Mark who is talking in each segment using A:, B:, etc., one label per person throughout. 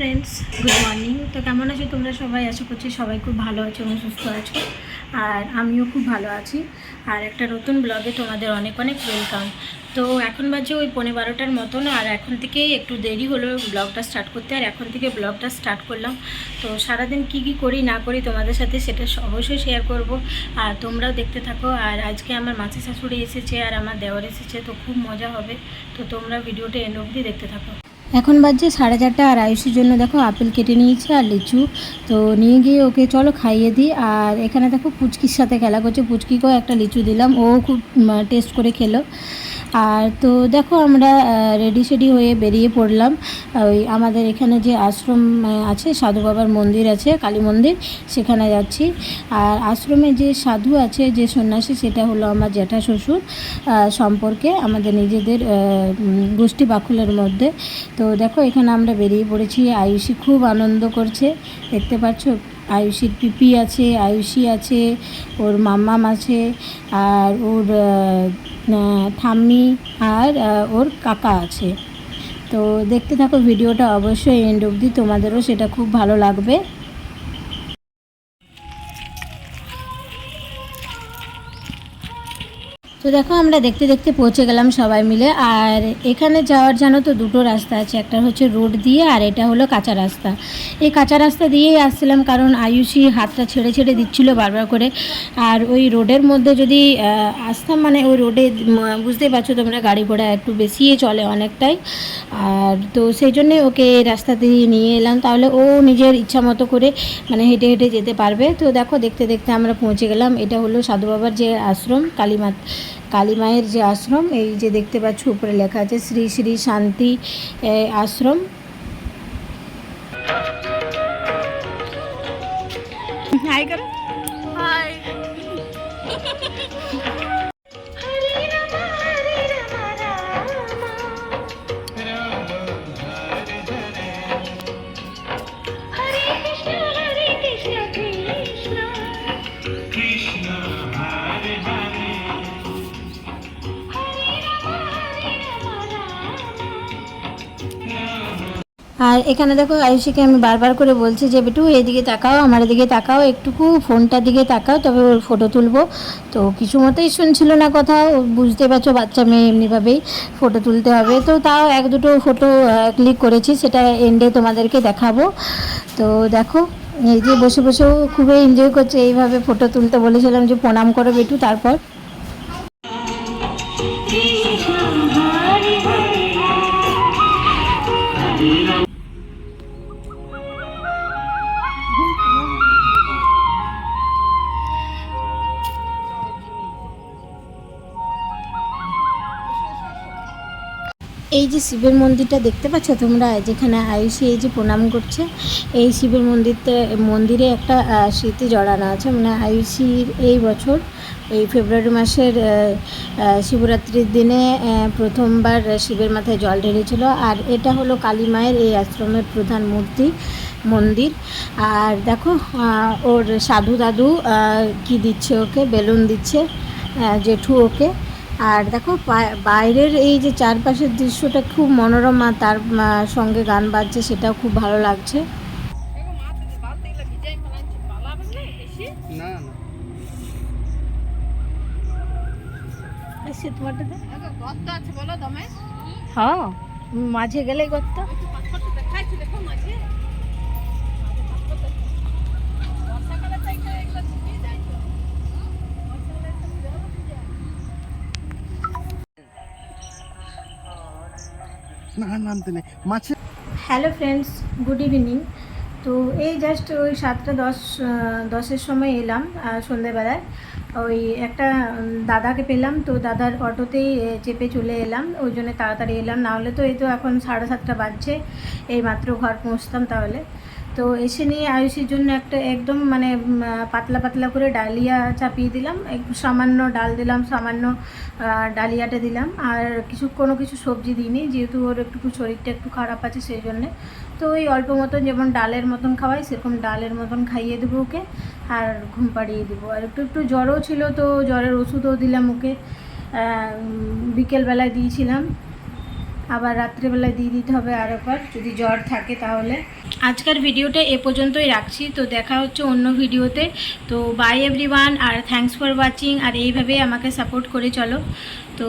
A: Friends good morning তো কেমন আছো তোমরা সবাই? আশা করছি সবাই খুব ভালো আছো এবং সুস্থ আছো। আর আমিও খুব ভালো আছি। আর একটা নতুন ব্লগে তোমাদের অনেক অনেক ওয়েলকাম তো এখন বাজে ওই পনেরো বারোটার মতন, আর এখন থেকেই একটু দেরি হলো ব্লগটা স্টার্ট করতে। আর এখন থেকে ব্লগটা স্টার্ট করলাম। তো সারাদিন কি কি করি, না করি তোমাদের সাথে সেটা অবশ্যই শেয়ার করব। আর তোমরাও দেখতে থাকো। আর আজকে আমার মাসি শাশুড়ি এসেছে আর আমার দেওয়ার এসেছে, তো খুব মজা হবে। তো তোমরা ভিডিওটা এন্ড অবধি দেখতে থাকো। এখন বাজছে সাড়ে চারটা আর আয়ুষের জন্য দেখো আপেল কেটে নিয়েছে আর লিচু। তো নিয়ে গিয়ে ওকে চলো খাইয়ে দিই। আর এখানে দেখো পুচকির সাথে খেলা করছে। পুচকিকেও একটা লিচু দিলাম। ও খুব টেস্ট করে খেলো। আর তো দেখো আমরা রেডি সেডি হয়ে বেরিয়ে পড়লাম। ওই আমাদের এখানে যে আশ্রম আছে, সাধু বাবার মন্দির আছে, কালী মন্দির, সেখানে যাচ্ছি। আর আশ্রমে যে সাধু আছে, যে সন্ন্যাসী, সেটা হলো আমার জ্যাঠা শ্বশুর সম্পর্কে আমাদের নিজেদের গোষ্ঠী বাকুলের মধ্যে। তো দেখো, এখানে আমরা বেরিয়ে পড়েছি। আয়ুষী খুব আনন্দ করছে। দেখতে পাচ্ছ? আয়ুষীর পিপি আছে, আয়ুষি আছে, ওর মাম্মাম আছে, আর ওর ঠাম্মি আর ওর কাকা আছে। তো দেখতে থাকো, ভিডিওটা অবশ্যই এন্ড অবধি, তোমাদেরও সেটা খুব ভালো লাগবে। তো দেখো, আমরা দেখতে দেখতে পৌঁছে গেলাম সবাই মিলে। আর এখানে যাওয়ার জানো তো, দুটো রাস্তা আছে। একটা হচ্ছে রোড দিয়ে আর এটা হলো কাঁচা রাস্তা। এই কাঁচা রাস্তা দিয়েই আসছিলাম কারণ আয়ুষী হাতটা ছেড়ে ছেড়ে দিচ্ছিল বারবার করে। আর ওই রোডের মধ্যে যদি আসতাম মানে ওই রোডে বুঝতেই পারছ তোমরা গাড়ি ঘোড়া একটু বেশিই চলে অনেকটাই। আর তো সেই জন্যে ওকে রাস্তা দিয়ে নিয়ে এলাম। তাহলে ও নিজের ইচ্ছা মতো করে মানে হেঁটে হেঁটে যেতে পারবে। তো দেখো, দেখতে দেখতে আমরা পৌঁছে গেলাম। এটা হলো সাধু বাবার যে আশ্রম কালীমা কালী মায়ের যে আশ্রম, এই যে দেখতে পাচ্ছ উপরে লেখা আছে শ্রী শ্রী শান্তি আশ্রম। হাই আর এখানে দেখো আয়ুষীকে আমি বারবার করে বলছি যে, বেটু, এদিকে তাকাও, আমার এদিকে তাকাও, একটুকু ফোনটার দিকে তাকাও, তবে ওর ফটো তুলবো। তো কিছু মতেই শুনছিল না কথা বুঝতে পারছ, বাচ্চা মেয়ে এমনিভাবেই ফটো তুলতে হবে। তো তাও এক দুটো ফটো ক্লিক করেছি, সেটা এন্ডে তোমাদেরকে দেখাবো। তো দেখো, এই যে বসে বসেও খুবই এনজয় করছে, এইভাবে ফটো তুলতে বলেছিলাম যে, প্রণাম করো বেটু, তারপর এই যে শিবের মন্দিরটা দেখতে পাচ্ছ তোমরা? যেখানে আয়ুষী এই যে প্রণাম করছে, এই শিবের মন্দিরতে, মন্দিরে একটা স্মৃতি জড়ানো আছে। মানে আয়ুষীর এই বছর, এই ফেব্রুয়ারি মাসের শিবরাত্রির দিনে প্রথমবার শিবের মাথায় জল ঢেলেছিল। আর এটা হলো কালী মায়ের এই আশ্রমের প্রধান মূর্তি, মন্দির। আর দেখো ওর সাধু দাদু কি দিচ্ছে ওকে? বেলুন দিচ্ছে জেঠু ওকে। আর দেখো বাইরের এই যে চারপাশের দৃশ্যটা খুব মনোরমা তার সঙ্গে গান বাজছে সেটাও খুব ভালো লাগছে।
B: না না।
C: গর্ত আছে বলো দমে।
A: হ্যাঁ মাঝে গর্ত।
C: পাথরটা দেখাইছি দেখো মাঝে।
B: নেই। মাছের
A: হ্যালো ফ্রেন্ডস গুড ইভিনিং তো এই জাস্ট ওই সাতটা দশ দশের সময় এলাম সন্ধেবেলায়। ওই একটা দাদাকে পেলাম, তো দাদার অটোতেই চেপে চলে এলাম। ওই জন্য তাড়াতাড়ি এলাম। না হলে তো এই তো এখন সাড়ে সাতটা বাজছে। এই মাত্র ঘর পৌঁছতাম তাহলে। তো এসে নিয়ে আয়ুষের জন্য একটা একদম মানে পাতলা পাতলা করে ডালিয়া চাপিয়ে দিলাম। সামান্য ডাল দিলাম, সামান্য ডালিয়াটা দিলাম। আর কিছু, কোনো কিছু সবজি দিইনি, যেহেতু ওর একটু শরীরটা একটু খারাপ আছে সেই জন্যে। তো ওই অল্প মতন যেমন ডালের মতন খাওয়াই, সেরকম ডালের মতন খাইয়ে দেবো ওকে, আর ঘুম পাড়িয়ে দেবো। আর একটু একটু জ্বরও ছিল তো, জ্বরের ওষুধও দিলাম ওকে। বিকেলবেলায় দিয়েছিলাম। আবার রাত্রেবেলায় দিয়ে দিতে হবে আর একবার। যদি জ্বর থাকে তাহলে। আজকের ভিডিওটা এ পর্যন্তই রাখছি। তো দেখা হচ্ছে অন্য ভিডিওতে। তো বাই এভরিওয়ান আর থ্যাঙ্কস ফর ওয়াচিং আর এইভাবে আমাকে সাপোর্ট করে চলো। তো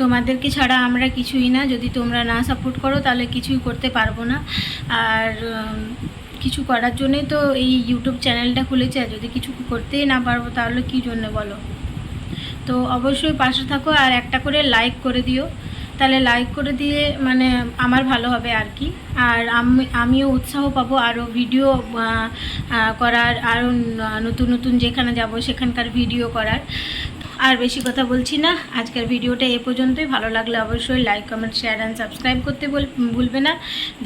A: তোমাদেরকে ছাড়া আমরা কিছুই না। যদি তোমরা না সাপোর্ট করো তাহলে কিছুই করতে পারব না। আর কিছু করার জন্যই তো এই ইউটিউব চ্যানেলটা খুলেছে। আর যদি কিছু করতেই না পারব তাহলে কী জন্য বলো? তো অবশ্যই পাশে থাকো আর একটা করে লাইক করে দিও। তাহলে লাইক করে দিয়ে মানে আমার ভালো হবে আর কি। আর আমি, আমিও উৎসাহ পাবো আরও ভিডিও করার আরও নতুন নতুন যেখানে যাব সেখানকার ভিডিও করার। আর বেশি কথা বলছি না, আজকের ভিডিওটা এ পর্যন্তই। ভালো লাগলে অবশ্যই like comment share and subscribe করতে ভুলবে না।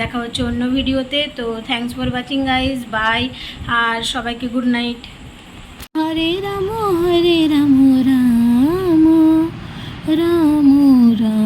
A: দেখা হচ্ছে অন্য ভিডিওতে তো thanks for watching guys bye আর সবাইকে গুড নাইট হরে রাম হরে রাম রাম রাম রাম